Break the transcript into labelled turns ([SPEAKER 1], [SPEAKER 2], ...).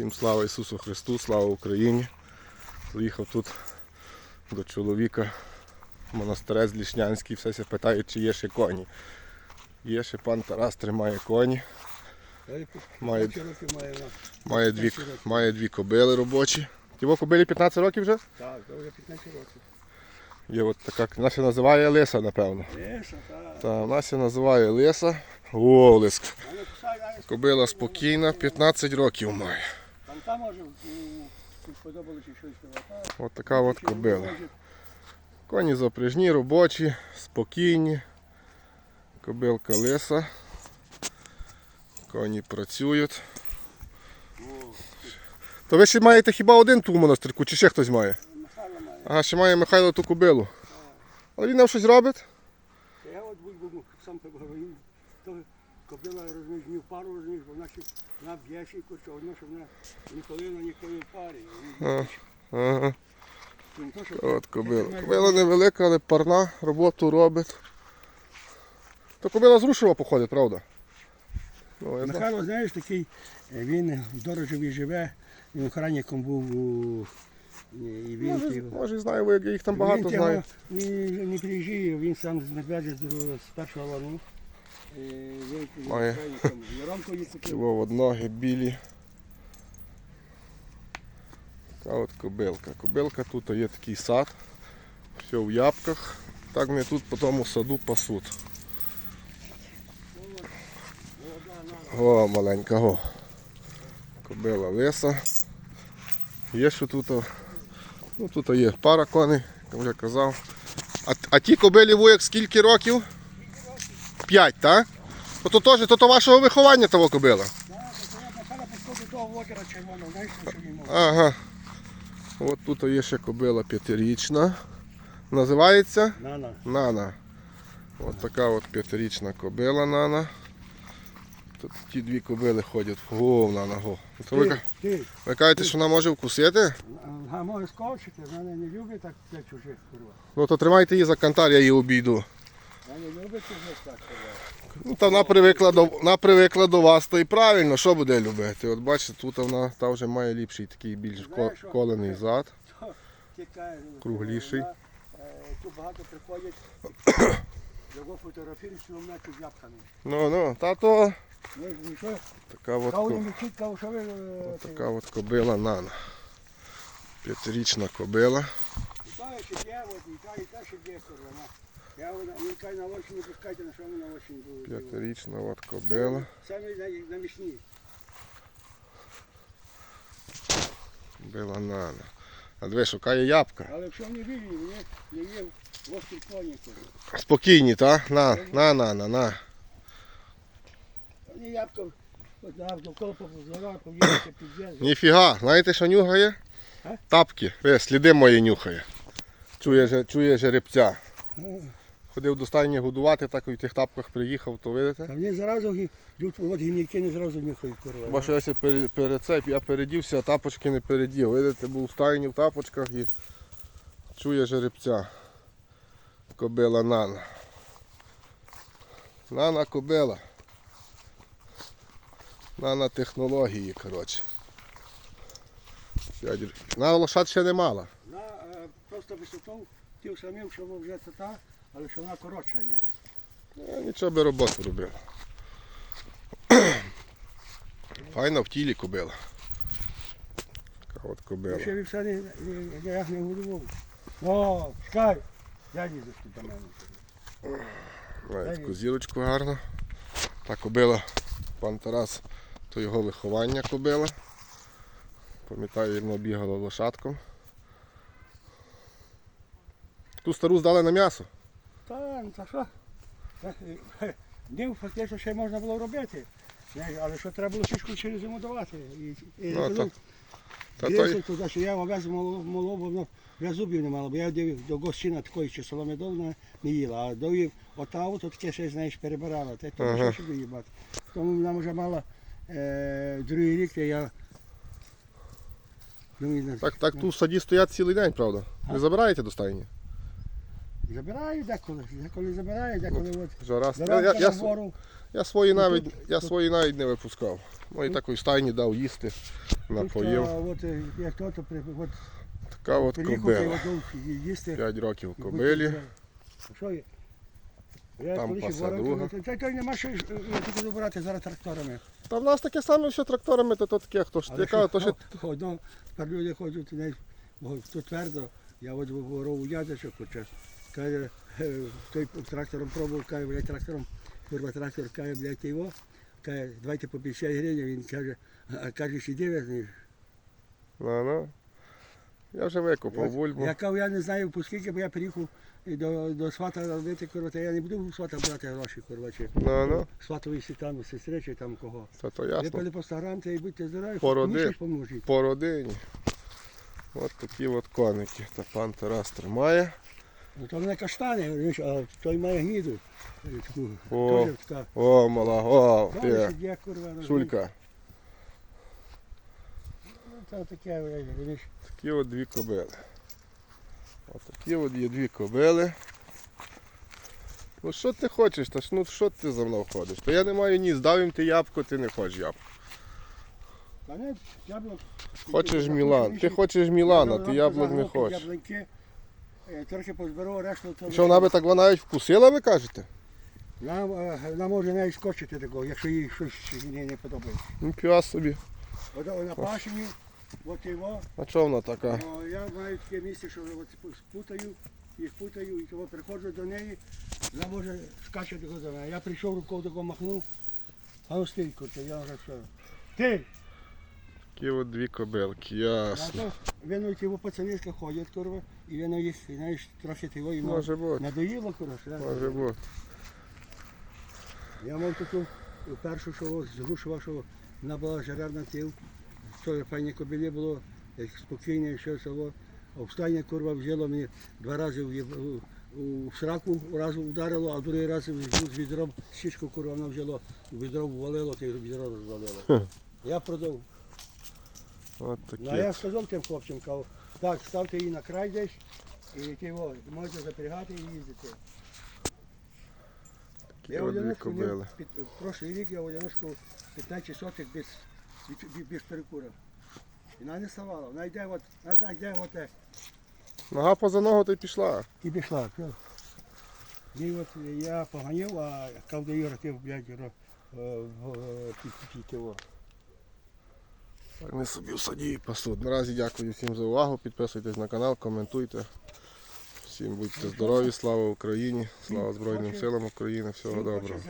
[SPEAKER 1] Всім слава Ісусу Христу, слава Україні. Приїхав тут до чоловіка в монастирець Лішнянський, все ся питає, чи є ще коні. Є ще пан Тарас тримає коні, Має-
[SPEAKER 2] має
[SPEAKER 1] дві, має дві кобили робочі. Тіво кобилі 15 років вже?
[SPEAKER 2] Так, вже 15 років.
[SPEAKER 1] Є от така, вона ще називає Лиса, напевно.
[SPEAKER 2] Леша, так.
[SPEAKER 1] Та, вона ще називає Лиса.
[SPEAKER 2] Писай, навіть
[SPEAKER 1] Кобила спокійна, 15 років має.
[SPEAKER 2] Там може, сподобалося щось.
[SPEAKER 1] От така от кобила. Коні запряжні, робочі, спокійні. Кобилка лиса. Коні працюють. То ви ще маєте хіба один ту монастирку, чи ще хтось має?
[SPEAKER 2] Михайло має.
[SPEAKER 1] Ага, ще має Михайло ту кобилу. Але він нам щось робить?
[SPEAKER 2] Я от сам то кобила розумієш, ні в пару розумієш, бо вона ще на б'єші, курча, одно, що вона ніколи на ніколи в парі.
[SPEAKER 1] А, Ага.
[SPEAKER 2] Не то, що
[SPEAKER 1] От кобила. Кобила невелика, але парна, роботу робить. То кобила з Рушева походить, правда? Ну, я знаю.
[SPEAKER 2] Михайло, знаєш, такий, е, він в Дорожеві живе, він охранником був у і він,
[SPEAKER 1] Може,
[SPEAKER 2] ті-
[SPEAKER 1] може знаю, ви, я їх там багато
[SPEAKER 2] він,
[SPEAKER 1] знаю.
[SPEAKER 2] тягав- він не приїжджає, він сам з медведя з, другого- з першого лану.
[SPEAKER 1] Має.
[SPEAKER 2] охранником. Яромко є такий.
[SPEAKER 1] Чого от ноги білі. Та от кобилка. Кобилка тут є такий сад. Все в ябках. Так вони тут по тому саду пасуть. О, маленька, го. Кобила лиса. Є що тут. Ну тут є пара коней, як вже казав. А, а ті кобилі вуяк скільки років? П'ять, так? То, то теж то, то вашого виховання того кобила. Ага. От тут є ще кобила п'ятирічна. Називається
[SPEAKER 2] На-на.
[SPEAKER 1] Нана. От така от п'ятирічна кобила Нана. Тут ті дві кобили ходять. О, Нана, го. То ви,
[SPEAKER 2] Ти,
[SPEAKER 1] ви кажете, що вона може вкусити?
[SPEAKER 2] а може сковчити, вона не любить так для чужих.
[SPEAKER 1] Ну то тримайте її за кантар, я її обійду. Ну та вона привикла до, вона привикла до вас, то і правильно, що буде любити. От бачите, тут вона та вже має ліпший такий більш колений зад. Кругліший.
[SPEAKER 2] Е, Тут багато приходять, його фотографують, що вона тут ляпками.
[SPEAKER 1] Ну ну, та то
[SPEAKER 2] Ну,
[SPEAKER 1] така от.
[SPEAKER 2] Е,
[SPEAKER 1] Така от кобила Нана. П'ятирічна кобила.
[SPEAKER 2] Є, от, і та, і та, що є, курва. на. Я вона, на не пускайте, на що ви на не будете.
[SPEAKER 1] П'ятирічна от кобила.
[SPEAKER 2] Самі на, на мішні.
[SPEAKER 1] Кобила Нана. А диви, шукає ябка.
[SPEAKER 2] Але якщо вони вільні, вони не є вовки коні.
[SPEAKER 1] Спокійні, та? На, на, на, на, на.
[SPEAKER 2] Вони ябка.
[SPEAKER 1] Ніфіга, знаєте, що нюхає?
[SPEAKER 2] А?
[SPEAKER 1] Тапки. Ви, сліди мої нюхає. Чує, чує жеребця. Ходив до стайні годувати, так і в тих тапках приїхав, то видите?
[SPEAKER 2] А вони зразу гі- йдуть, от гімніки не зразу нюхають курва.
[SPEAKER 1] Бо що я ся пере- перед цей, я передівся, а тапочки не передів. Видите, був в стайні в тапочках і чує жеребця. Кобила Нана. Нана кобила. Нана технології, коротше. Сядь. На лошад ще не мала.
[SPEAKER 2] На, е, просто висоту тим самим, що вже це та, але що вона коротша є.
[SPEAKER 1] Я нічого би роботу робила. Файна в тілі кобила. Така от
[SPEAKER 2] Я
[SPEAKER 1] кобила.
[SPEAKER 2] ще вівса не, не, я не годував. О, чекай, я їздиш тут до мене.
[SPEAKER 1] Має таку зірочку гарну. Та кобила, пан Тарас, то його виховання кобила. Пам'ятаю, як вона бігала лошадком. Ту стару здали на м'ясо.
[SPEAKER 2] Та, ну та що? Та, е, Днів фактично ще можна було робити. Знаєш, Але що треба було фішку через зиму давати. І, і,
[SPEAKER 1] Ну,
[SPEAKER 2] ну,
[SPEAKER 1] та- Та той,
[SPEAKER 2] туди, що я молов, молов, бо воно я зубів не мало, бо я дивив, до гостина такої, що соломи довго не їла, а довів отаву, то таке ще, знаєш, перебирала. Та то
[SPEAKER 1] Ага.
[SPEAKER 2] що ще доїбати. Тому вона вже мала е, другий рік, то я думаю, не-
[SPEAKER 1] так, так тут в саді стоять цілий день, правда? Не забираєте до стайні?
[SPEAKER 2] Забираю деколи, деколи забираю, деколи от.
[SPEAKER 1] Вже раз. Я, я, я, я свої
[SPEAKER 2] Ну,
[SPEAKER 1] навіть, я свої навіть не випускав. Ну і такої стайні дав їсти. напоїв.
[SPEAKER 2] От, е, як то, то при, от,
[SPEAKER 1] Така от
[SPEAKER 2] приїхав,
[SPEAKER 1] кобила.
[SPEAKER 2] от, їсти.
[SPEAKER 1] 5 років кобилі.
[SPEAKER 2] Що є? Я
[SPEAKER 1] Там
[SPEAKER 2] колись
[SPEAKER 1] паса
[SPEAKER 2] ворог,
[SPEAKER 1] друга.
[SPEAKER 2] та- й нема що е, е, тільки добирати зараз тракторами.
[SPEAKER 1] Та в нас таке саме все тракторами, то, то таке, хто ж яка, то ще
[SPEAKER 2] ну, одно, тепер люди ходять, бо то твердо, я от воров у ядочок хоча. Каже, е, той трактором пробував, каже, блядь, трактором, курва трактор, каже, блядь, його, каже, давайте по 50 гривень, він каже, а каже, сиди везни.
[SPEAKER 1] Ну, ну. Я вже викопав бульбу.
[SPEAKER 2] Я кажу, я не знаю, по скільки, бо я приїхав і до, до свата робити, курва, я не буду у свата брати гроші, курва, чи
[SPEAKER 1] Ну, ну,
[SPEAKER 2] сватові си там, сестри, чи там кого.
[SPEAKER 1] та то
[SPEAKER 2] Випили
[SPEAKER 1] ясно.
[SPEAKER 2] по 100 грам, будьте здорові,
[SPEAKER 1] Породи.
[SPEAKER 2] комусь поможіть.
[SPEAKER 1] По родині. От такі от коники. Та пан Тарас тримає.
[SPEAKER 2] Ну, то мене каштани, а той має гніду. Таку,
[SPEAKER 1] О,
[SPEAKER 2] теж така.
[SPEAKER 1] О, мала, о,
[SPEAKER 2] Добре,
[SPEAKER 1] ти,
[SPEAKER 2] сидять, курва, розумієш.
[SPEAKER 1] Шулька.
[SPEAKER 2] Ну, то таке, блядь, розумієш.
[SPEAKER 1] Такі от дві кобили. От такі от є дві кобили. Ну що ти хочеш? Та ж ну що ти за мною ходиш? Та я не маю ні, здав їм ти ябко, ти не хочеш ябко.
[SPEAKER 2] Та не, яблук.
[SPEAKER 1] Хочеш Мілан, ти хочеш Мілана, ти яблук не хочеш.
[SPEAKER 2] Яблуньки, е, трохи позберу, решту то...
[SPEAKER 1] Що вона би так вона навіть вкусила, ви кажете?
[SPEAKER 2] Вона, е, вона може навіть скочити такого, якщо їй щось не, не подобається.
[SPEAKER 1] Ну п'я собі.
[SPEAKER 2] От вона пашені, от його,
[SPEAKER 1] А чого вона така?
[SPEAKER 2] О, я маю таке місце, що от спутаю, їх путаю, і коли приходжу до неї, вона може скачати його за мене. Я прийшов рукою такого махнув, а ну стій, я вже все. Ти!
[SPEAKER 1] Такі от дві кобилки, ясно.
[SPEAKER 2] то Він ті пацанівська ходять, курва, і воно їх, знаєш, трохи того і
[SPEAKER 1] Може бути,
[SPEAKER 2] надоїло, я-
[SPEAKER 1] може бути.
[SPEAKER 2] Я мав таку першу, що зрушував, що вона була жеребна тил. Що файні кобилі було, як спокійне, що село. Обстання курва взяло мені два рази в, у, у сраку раз ударило, а другий раз з відром щічку курва воно взяло, відро ввалило, й відро розвалило. Я продав.
[SPEAKER 1] От
[SPEAKER 2] Ну, а я сказав тим хлопцям, кажу, так, ставте її на край десь, і ті його, можете запрягати і їздити.
[SPEAKER 1] Такі
[SPEAKER 2] Я одиночку
[SPEAKER 1] кобили.
[SPEAKER 2] мав, під, прошлий рік я одиночку 15 сотих без, без, без перекура. І вона не ставала, вона йде от, вона так йде от так.
[SPEAKER 1] Нога поза ногу й пішла.
[SPEAKER 2] І пішла. все. І от я поганив, а кавда Юра ти, блядь, ро- е, в- е, під під його.
[SPEAKER 1] Так не собі в саді і пасуть. Наразі дякую всім за увагу. Підписуйтесь на канал, коментуйте. Всім будьте здорові, слава Україні, слава Збройним силам України, всього доброго.